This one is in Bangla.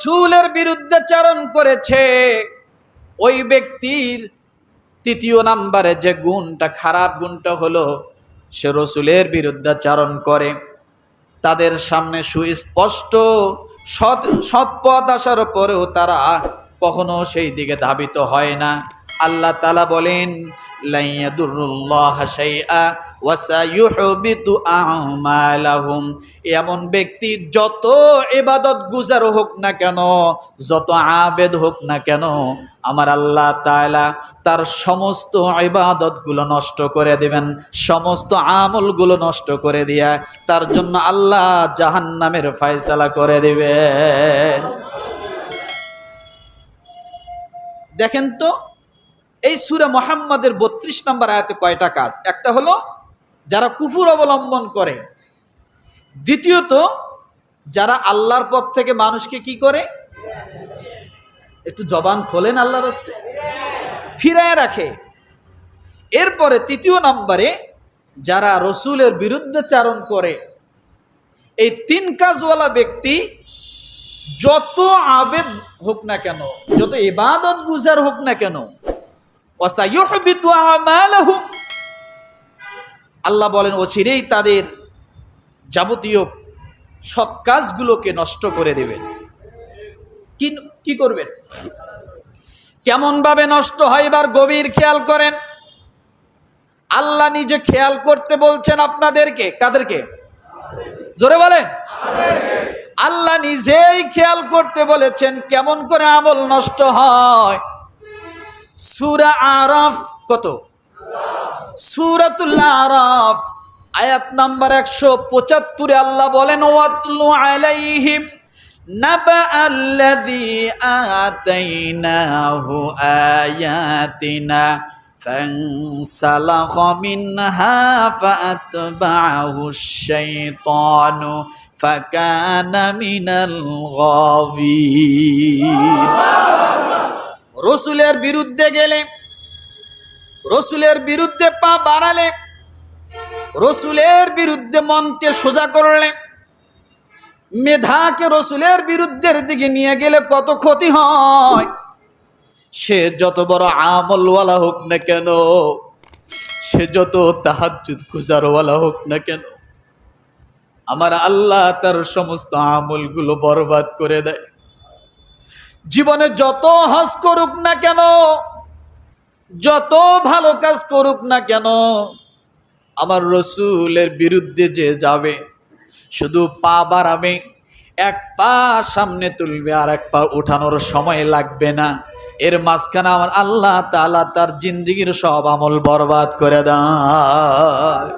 রসুলের বিরুদ্ধে চারণ করেছে, ওই ব্যক্তির তৃতীয় নাম্বারে যে গুণটা, খারাপ গুণটা হলো, সে রসুলের বিরুদ্ধাচারণ করে। তাদের সামনে সুস্পষ্ট সৎ সৎপথ আসার পরেও তারা কখনো সেই দিকে ধাবিত হয় না। আল্লাহ তালা বলেন লাইয়াদুরুল্লাহ শাইআ ওয়া সায়ুহবিতু আমালাহুম এমন ব্যক্তি যত ইবাদত গুজার হোক না কেন, যত আবেদ হোক না কেন, আমার আল্লাহ তাআলা তার সমস্ত ইবাদতগুলো নষ্ট করে দিবেন, সমস্ত আমলগুলো নষ্ট করে দিয়া তার জন্য আল্লাহ জাহান্নামের ফয়সালা করে দিবেন। দেখেন তো এই সুরা মোহাম্মদের বত্রিশ নম্বর আয়াতে কয়টা কাজ? একটা হলো, যারা কুফুর অবলম্বন করে। দ্বিতীয়ত, যারা আল্লাহর পথ থেকে মানুষকে কি করে? একটু জবান খোলেন আল্লাহর হস্তে। ফিরায় রাখে। এরপরে তৃতীয় নম্বরে, যারা রসুলের বিরুদ্ধে চারণ করে, এই তিন কাজওয়ালা ব্যক্তি যত আবেদ হোক না কেন, যত ইবাদত গুজার হোক না কেন আল্লাহ বলেন, অচিরেই তাদের যাবতীয় সৎ কাজগুলোকে নষ্ট করে দেবেন। কি কি করবেন? কেমন ভাবে নষ্ট হয়, এবার গভীর খেয়াল করেন। আল্লাহ নিজে খেয়াল করতে বলছেন আপনাদেরকে। কাদেরকে? জোরে বলেন। আল্লাহ নিজেই খেয়াল করতে বলেছেন, কেমন করে আমল নষ্ট হয়। সুরা আরফ কত সুরাতুল্লাহ আরফ আয়াত নাম্বার একশো পঁচাত্তরে আল্লাহ বলেন ওয়াতলু আলাইহিম নাবা আল্লাযী আতাইনাহু আয়াতিনা فانسلخ منها فأتبعه الشيطان فكان من الغاوين রসুলের বিরুদ্ধে গেলে, রসুলের বিরুদ্ধে পা বাড়ালে, রসুলের বিরুদ্ধে মনকে সোজা করলে, মেধাকে রসুলের বিরুদ্ধের দিকে নিয়ে গেলে কত ক্ষতি হয়। সে যত বড় আমলওয়ালা হোক না কেন, সে যত তাহাজুদ খুজারওয়ালা হোক না কেন, আমার আল্লাহ তার সমস্ত আমলগুলো বরবাদ করে দেয়। জীবনে যত হজ করুক না কেন, যত ভালো কাজ করুক না কেন, আমার রসুলের বিরুদ্ধে যে যাবে, শুধু পা বাড়াবে, এক পা সামনে তুলবে আর এক পা উঠানোর সময় লাগবে না। এর মাঝখানে আমার আল্লাহ তালা তার জিন্দিগির সব আমল বরবাদ করে দেয়